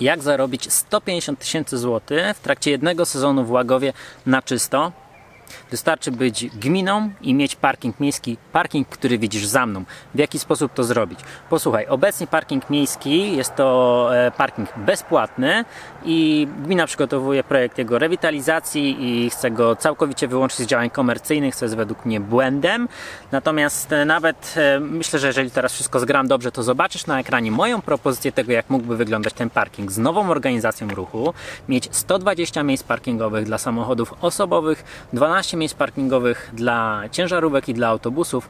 jak zarobić 150 tysięcy złotych w trakcie jednego sezonu w Łagowie na czysto. Wystarczy być gminą i mieć parking miejski, parking, który widzisz za mną. W jaki sposób to zrobić? Posłuchaj, obecnie parking miejski jest to e, parking bezpłatny i gmina przygotowuje projekt jego rewitalizacji i chce go całkowicie wyłączyć z działań komercyjnych, co jest według mnie błędem. Natomiast e, nawet e, myślę, że jeżeli teraz wszystko zgram dobrze, to zobaczysz na ekranie moją propozycję tego, jak mógłby wyglądać ten parking z nową organizacją ruchu. Mieć 120 miejsc parkingowych dla samochodów osobowych, 12 miejsc parkingowych dla ciężarówek i dla autobusów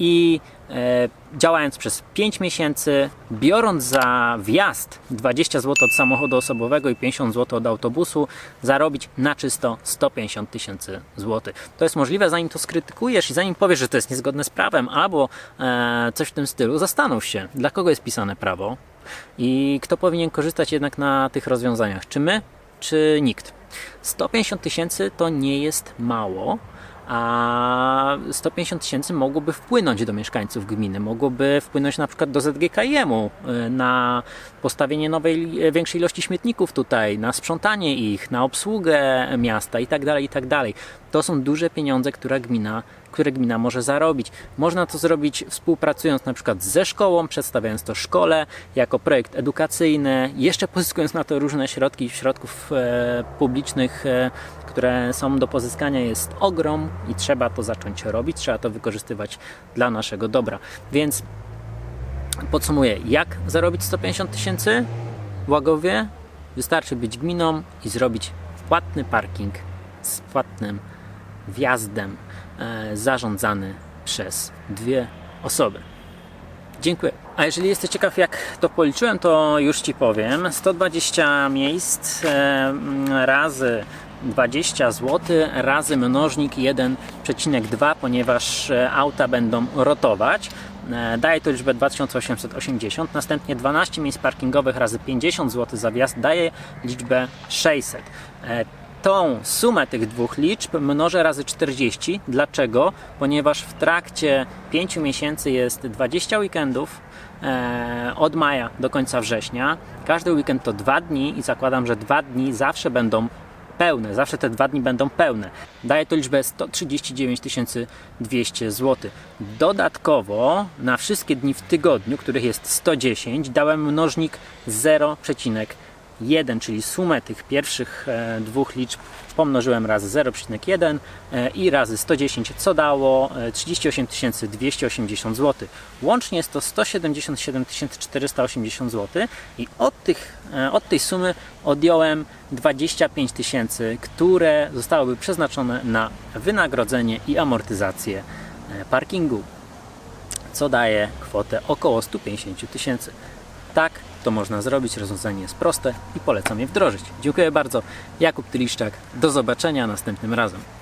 i e, działając przez 5 miesięcy, biorąc za wjazd 20 zł od samochodu osobowego i 50 zł od autobusu, zarobić na czysto 150 tysięcy złotych. To jest możliwe, zanim to skrytykujesz i zanim powiesz, że to jest niezgodne z prawem albo e, coś w tym stylu, zastanów się, dla kogo jest pisane prawo i kto powinien korzystać jednak na tych rozwiązaniach. Czy my, czy nikt? 150 tysięcy to nie jest mało, a 150 tysięcy mogłoby wpłynąć do mieszkańców gminy, mogłoby wpłynąć na przykład do ZGKM-u y, na postawienie nowej, y, większej ilości śmietników tutaj, na sprzątanie ich, na obsługę miasta itd., itd. To są duże pieniądze, które gmina, które gmina może zarobić. Można to zrobić współpracując na przykład ze szkołą, przedstawiając to szkole jako projekt edukacyjny, jeszcze pozyskując na to różne środki środków e, publicznych, e, które są do pozyskania jest ogrom i trzeba to zacząć robić, trzeba to wykorzystywać dla naszego dobra. Więc podsumuję, jak zarobić 150 tysięcy w Łagowie? Wystarczy być gminą i zrobić płatny parking z płatnym wjazdem e, zarządzany przez dwie osoby. Dziękuję. A jeżeli jesteś ciekaw, jak to policzyłem, to już Ci powiem. 120 miejsc razy 20 zł razy mnożnik 1,2, ponieważ e, auta będą rotować. E, Daje to liczbę 2880. Następnie 12 miejsc parkingowych razy 50 zł za wjazd daje liczbę 600. Tą sumę tych dwóch liczb mnożę razy 40. Dlaczego? Ponieważ w trakcie 5 miesięcy jest 20 weekendów e, od maja do końca września. Każdy weekend to dwa dni i zakładam, że dwa dni zawsze będą pełne, zawsze te dwa dni będą pełne. Daje to liczbę 139 200 zł. Dodatkowo na wszystkie dni w tygodniu, których jest 110, dałem mnożnik 0,1, czyli sumę tych pierwszych e, dwóch liczb pomnożyłem razy 0,1 e, i razy 110, co dało e, 38 280 zł. Łącznie jest to 177 480 zł i od, tych, e, od tej sumy odjąłem 25 tysięcy, które zostałyby przeznaczone na wynagrodzenie i amortyzację parkingu, co daje kwotę około 150 tysięcy. Tak to można zrobić, rozwiązanie jest proste i polecam je wdrożyć. Dziękuję bardzo. Jakub Tyliszczak, do zobaczenia następnym razem.